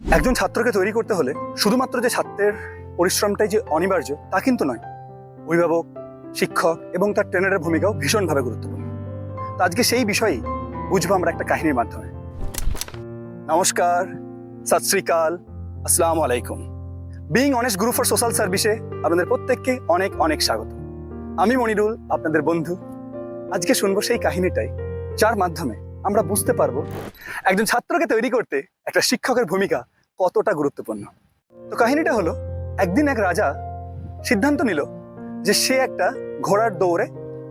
একজন ছাত্রকে তৈরি করতে হলে শুধুমাত্র যে ছাত্রের পরিশ্রমটাই যে অনিবার্য, তা কিন্তু নয়। অভিভাবক, শিক্ষক এবং তার ট্রেনারের ভূমিকাও ভীষণভাবে গুরুত্বপূর্ণ। তো আজকে সেই বিষয়েই বুঝব আমরা একটা কাহিনীর মাধ্যমে। নমস্কার, সত শ্রীকাল আসসালামু আলাইকুম। Being honest group for social সার্ভিসে আপনাদের প্রত্যেককে অনেক অনেক স্বাগত। আমি মনিরুল, আপনাদের বন্ধু। আজকে শুনব সেই কাহিনীটাই যার মাধ্যমে আমরা বুঝতে পারব একজন ছাত্রকে তৈরি করতে একটা শিক্ষকের ভূমিকা কতটা গুরুত্বপূর্ণ। তো কাহিনীটা হলো, একদিন এক রাজা সিদ্ধান্ত নিল যে সে একটা ঘোড়ার দৌড়ে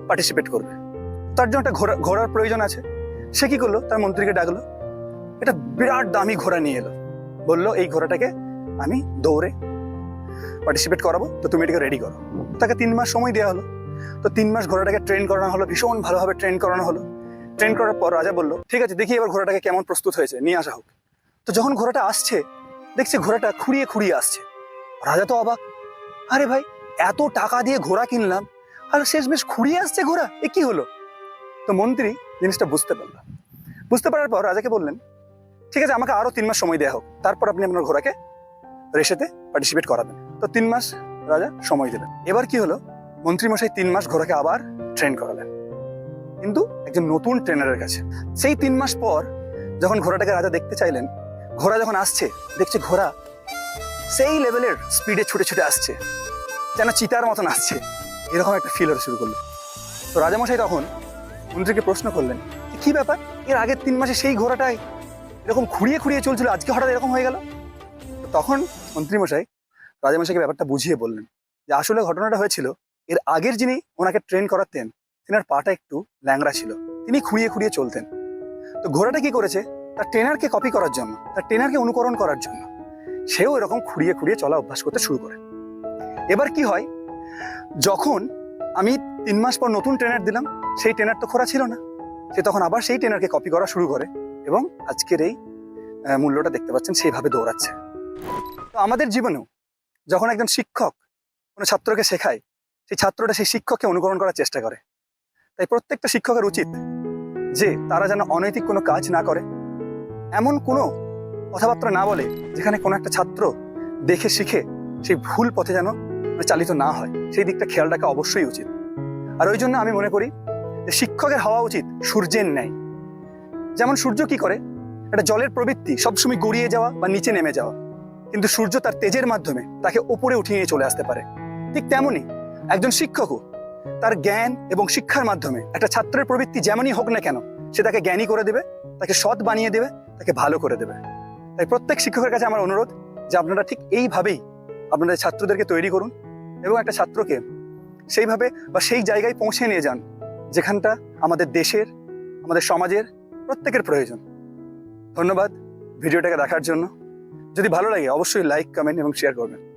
পার্টিসিপেট করবে। তার জন্য একটা ঘোড়া, ঘোড়ার প্রয়োজন আছে। সে কি করল? তার মন্ত্রীকে ডাকলো। এটা বিরাট দামি ঘোড়া নিয়ে এলো। বলল, এই ঘোড়াটাকে আমি দৌড়ে পার্টিসিপেট করাবো। তো তুমি এটাকে রেডি করো। তাকে তিন মাস সময় দেওয়া হলো। তো তিন মাস ঘোড়াটাকে ট্রেন করানো হলো, ভীষণ ভালোভাবে ট্রেন করানো হলো। ট্রেন করার পর রাজা বলল, ঠিক আছে, দেখি এবার ঘোড়াটাকে কেমন প্রস্তুত হয়েছে, নিয়ে আসা হোক। তো যখন ঘোড়াটা আসছে, দেখছে ঘোড়াটা খুঁড়িয়ে খুঁড়িয়ে আসছে। রাজা তো অবাক, আরে ভাই, এত টাকা দিয়ে ঘোড়া কিনলাম, আর শেষমেশ খুঁড়িয়ে আসছে ঘোড়া, এ কি হলো? তো মন্ত্রী জিনিসটা বুঝতে পারল। বুঝতে পারার পর রাজাকে বললেন, ঠিক আছে, আমাকে আরও তিন মাস সময় দেওয়া হোক, তারপর আপনি আপনার ঘোড়াকে রেসেতে পার্টিসিপেট করাবেন। তো তিন মাস রাজা সময় দিলেন। এবার কি হলো? মন্ত্রী মশাই তিন মাস ঘোড়াকে আবার ট্রেন করালেন। কিন্তু একজন নতুন ট্রেনারের কাছে। সেই তিন মাস পর যখন ঘোড়াটাকে রাজা দেখতে চাইলেন, ঘোড়া যখন আসছে, দেখছে ঘোড়া সেই লেভেলের স্পিডে ছুটে ছুটে আসছে, যেন চিতার মতন আসছে। এরকম একটা ফিল হতে শুরু করল। তো রাজামশাই তখন মন্ত্রীকে প্রশ্ন করলেন কি ব্যাপার? এর আগের তিন মাসে সেই ঘোড়াটাই এরকম খুঁড়িয়ে খুঁড়িয়ে চলছিল, আজকে হঠাৎ এরকম হয়ে গেল? তখন মন্ত্রীমশাই রাজামশাইকে ব্যাপারটা বুঝিয়ে বললেন যে, আসলে ঘটনাটা হয়েছিল, এর আগের যিনি ওনাকে ট্রেন করাতেন তেনার পাটা একটু ল্যাংড়া ছিল। তিনি খুঁড়িয়ে খুঁড়িয়ে চলতেন। তো ঘোড়াটা কি করেছে? তার ট্রেনারকে কপি করার জন্য, তার ট্রেনারকে অনুকরণ করার জন্য। সেও এরকম খুঁড়িয়ে খুঁড়িয়ে চলা অভ্যাস করতে শুরু করে। এবার কি হয়? যখন আমি তিন মাস পর নতুন ট্রেনার দিলাম, সেই ট্রেনার তো খোরা ছিল না। সে তখন আবার সেই ট্রেনারকে কপি করা শুরু করে এবং আজকের এই মূল্যটা দেখতে পাচ্ছেন, সেইভাবে দৌড়াচ্ছে। তো আমাদের জীবনেও যখন একজন শিক্ষক কোনো ছাত্রকে শেখায়, সেই ছাত্রটা সেই শিক্ষককে অনুকরণ করার চেষ্টা করে। তাই প্রত্যেকটা শিক্ষকের উচিত যে তারা যেন অনৈতিক কোনো কাজ না করে, এমন কোনো কথাবার্তা না বলে যেখানে কোনো একটা ছাত্র দেখে শিখে সেই ভুল পথে যেন মানে চালিত না হয়। সেই দিকটা খেয়াল রাখা অবশ্যই উচিত। আর ওই জন্য আমি মনে করি যে শিক্ষকের হওয়া উচিত সূর্যের ন্যায়। যেমন সূর্য কি করে? একটা জলের প্রবৃত্তি সবসময় গড়িয়ে যাওয়া বা নিচে নেমে যাওয়া। কিন্তু সূর্য তার তেজের মাধ্যমে তাকে উপরে উঠিয়ে নিয়ে চলে আসতে পারে। ঠিক তেমনই একজন শিক্ষকও তার জ্ঞান এবং শিক্ষার মাধ্যমে। একটা ছাত্রের প্রবৃত্তি যেমনই হোক না কেন, সে তাকে জ্ঞানী করে দেবে, তাকে সৎ বানিয়ে দেবে, তাকে ভালো করে দেবে। তাই প্রত্যেক শিক্ষকের কাছে আমার অনুরোধ যে আপনারা ঠিক এইভাবেই আপনাদের ছাত্রদেরকে তৈরি করুন এবং একটা ছাত্রকে সেইভাবে বা সেই জায়গায় পৌঁছে নিয়ে যান যেখানটা আমাদের দেশের, আমাদের সমাজের প্রত্যেকের প্রয়োজন। ধন্যবাদ ভিডিওটাকে দেখার জন্য। যদি ভালো লাগে অবশ্যই লাইক, কমেন্ট এবং শেয়ার করবেন।